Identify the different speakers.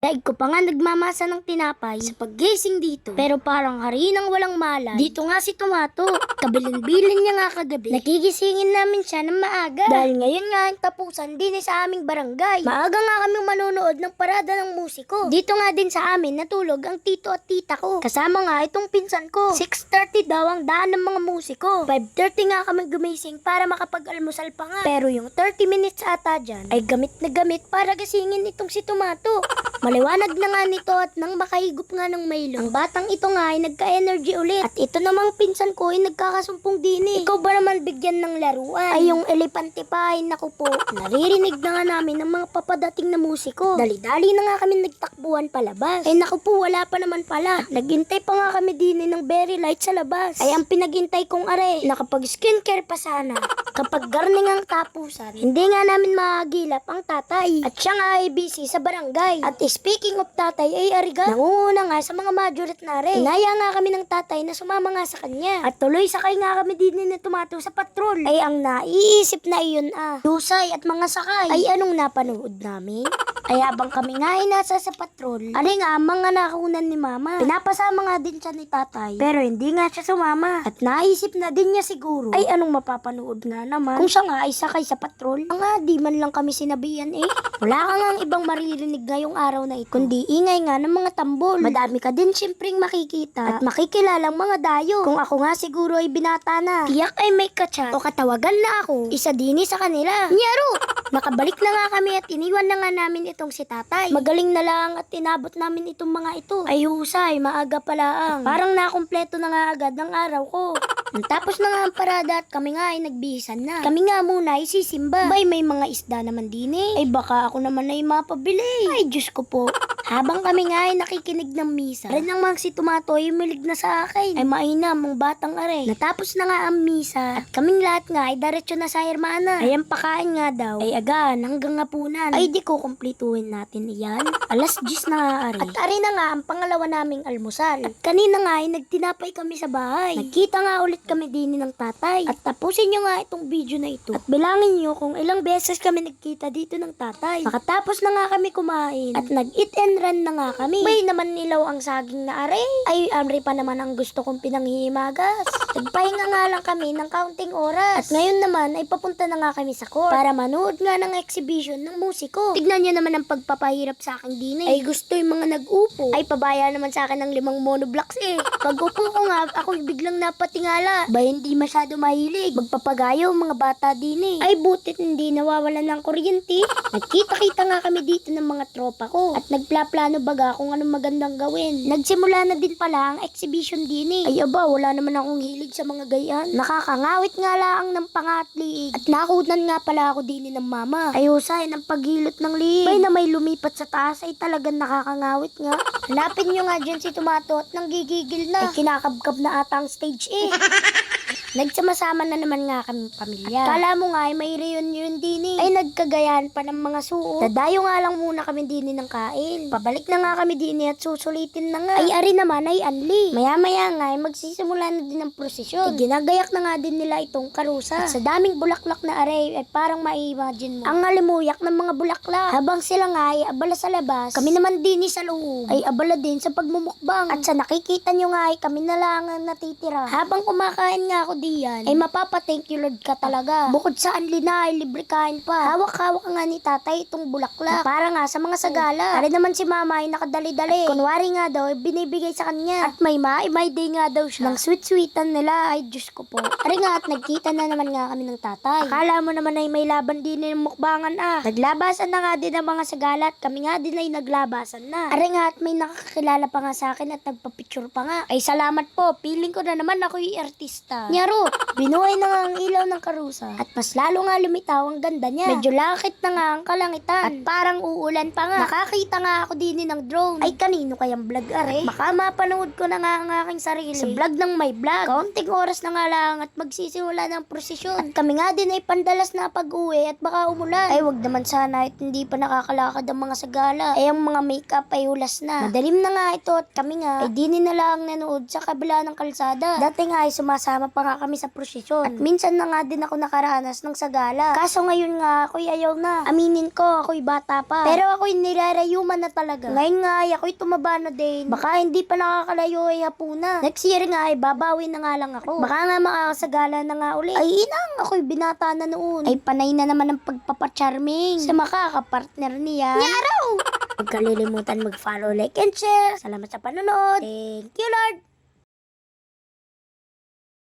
Speaker 1: Daig ko pa nga nagmamasa ng tinapay sa paggising dito. Pero parang hari ng walang malay. Dito nga si Tomato. Kabilin-bilin niya nga kagabi. Nakigisingin namin siya ng maaga. Dahil ngayon nga ang tapusan din eh sa aming barangay. Maaga nga kami manonood ng parada ng musiko. Dito nga din sa amin natulog ang tito at tita ko. Kasama nga itong pinsan ko. 6.30 daw ang daan ng mga musiko. 5.30 nga kami gumising para makapag-almusal pa nga. Pero yung 30 minutes ata dyan ay gamit na gamit para gisingin itong si Tomato. Maliwanag na nga nito at nang makahigop nga ng Milo. Ang batang ito nga ay nagka-energy ulit. At ito namang pinsan ko ay nagkakasumpong din eh. Ikaw ba naman bigyan ng laruan? Ay yung elepante pa ay naku po. Naririnig na nga namin ng mga papadating na musiko. Dali-dali na nga kami nagtakbuhan palabas. Ay naku po wala pa naman pala. Naghintay pa nga kami din eh ng very light sa labas. Ay ang pinaghintay kong are, nakapag skincare pa sana. Kapag garning ang tapusan, hindi nga namin mahagilap ang tatay. At siya nga ay busy sa barangay. At speaking of tatay ay ariga, nangunguna nga sa mga majorit na rin. Inaya nga kami ng tatay na sumama nga sa kanya. At tuloy sakay nga kami din ni Tomato sa patrol. Ay ang naiisip na iyon ah. Dusay at mga sakay. Ay anong napanood namin? Ay habang kami nga ay nasa sa patrol, ari nga mga nakunan ni mama. Pinapasama nga din siya ni tatay. Pero hindi nga siya sumama. At naisip na din niya siguro. Ay anong mapapanood nga naman? Kung siya nga ay sakay sa patrol, ang nga di man lang kami sinabihan eh. Wala ka nga ang ibang maririnig ngayong araw na ito. Kundi ingay nga ng mga tambol. Madami ka din siyempreng makikita. At makikilalang mga dayo. Kung ako nga siguro ay binata na. Tiyak ay may katsa o katawagan na ako. Isa dini sa kanila. Nyaro! Nakabalik na nga kami at iniwan na nga namin itong si tatay. Magaling na lang at tinabot namin itong mga ito. Ay husay, maaga pala ang. Parang nakumpleto na nga agad ng araw ko. Tapos na nga ang parada at kami nga ay nagbihisan na. Kami nga muna ay sisimba. Bay, may mga isda naman din eh. Ay baka ako naman ay mapabili. Ay Diyos ko po. Habang kami nga ay nakikinig ng misa, rin ang mga si Tomato ay umilig na sa akin. Ay mainam ang batang are. Natapos na nga ang misa at kaming lahat nga ay diretso na sa hermana. Ay ang pakain nga daw ay agan hanggang hapunan. Ay di ko kumplituhin natin iyan. Alas 10 na nga. At ari na nga ang pangalawa naming almusal. At kanina nga ay nagtinapay kami sa bahay. Nagkita nga ulit kami din ng tatay. At tapusin nyo nga itong video na ito. At bilangin nyo kung ilang beses kami nagkita dito ng tatay. Makatapos na nga kami kumain. At nag-eat and run na nga kami. May naman nilaw ang saging na are. Ay, amri pa naman ang gusto kong pinanghihimagas. Nagpahinga nga lang kami ng kaunting oras. At ngayon naman ay papunta na nga kami sa court. Para manood nga ng exhibition ng musiko. Tignan nyo naman ang pagpapahirap sa akin din eh. Ay gusto yung mga nag-upo. Ay pabaya naman sa akin ng limang monoblocks eh. Pag upo ko nga, ako biglang napatingala. Ba hindi masyado mahilig. Magpapagayo mga bata din eh. Ay butit hindi nawawalan ng kuryente. Nagkita-kita nga kami dito ng mga tropa ko. At nagplaplano baga kung anong magandang gawin. Nagsimula na din pala ang exhibition din eh. Ay aba, wala naman akong hilig sa mga gayan. Nakakangawit nga lang ng pangatliig. At nakunan nga pala ako din ng mama. Ay husay ng paghilot ng liig. Bay na may lumipat sa taas ay talagang nakakangawit nga. Hanapin nyo nga dyan si Tomato at nanggigigil na. Ay kinakabkab na ata ang stage eh. Nagsama-sama na naman nga kami pamilya. At kala mo nga ay may reunion din eh. Ay nagkagayahan pa ng mga suot. Dadayo nga lang muna kami din ng kain. Pabalik na nga kami din at susulitin na nga. Ay ari naman ay anli. Maya-maya nga ay magsisimula na din ang prosesyon. Ay ginagayak na nga din nila itong karusa. At sa daming bulaklak na aray ay parang mai-imagine mo. Ang alimuyak ng mga bulaklak. Habang sila nga ay abala sa labas, kami naman din sa loob ay abala din sa pagmumukbang. At sa nakikita nyo nga ay kami na lang ang natitira. Habang kumakain nga ako diyan, ay mapapa-thank you Lord ka talaga. Bukod sa anli na ay libre kain pa. Hawak-hawak nga ni tatay itong bulaklak. Na para nga sa mga sagala. Ari naman si mama ay nakadali-dali. Kunwari nga daw, ay binibigay sa kanya. At may ma, may day nga daw siya. Nang sweet-sweetan nila, ay Diyos ko po. Ari nga at nagkita na naman nga kami ng tatay. Akala mo naman ay may laban din ng mukbangan ah. Naglabasan na nga din ang mga sagala at kami nga din ay naglabasan na. Ari nga at may nakakilala pa nga sa akin at nagpa-picture pa nga. Ay salamat po, feeling ko na naman ako yung artista. Nyaro, binuhay na nga ang ilaw ng karusa. At mas lalo nga lumitaw ang ganda niya. Medyo lakit na nga ang kalangitan. At parang uulan pa nga. Nakakita nga ako din ng drone. Ay kanino kayang vlog are? Baka mapanood ko na nga ang aking sarili. Sa vlog ng may vlog. Kaunting oras na nga lang at magsisimula ng prosesyon. At kami nga din ay pandalas na pag-uwi at baka umulan. Ay wag naman sana at hindi pa nakakalakad ang mga sagala. Ay ang mga makeup ay hulas na. Madalim na nga ito at kami nga ay di na lang nanood sa kabila ng kalsada. Dati nga ay sumasama pa nga kami sa prosesyon. At minsan na nga din ako nakaranas ng sagala. Kaso ngayon nga, ako'y ayaw na. Aminin ko, ako'y bata pa. Pero ako'y nirarayuman na talaga. Ngayon nga, ay ako'y tumaba na din. Baka hindi pa nakakalayo ay hapuna. Next year nga, ay babawi na nga lang ako. Baka nga makakasagala na nga uli. Ay inang, ako'y binata na noon. Ay panay na naman ang pagpapacharming. Sa makakapartner niya. Nyaraw! Huwag kalilimutan mag-follow, like, and share. Salamat sa panonood. Thank you, Lord!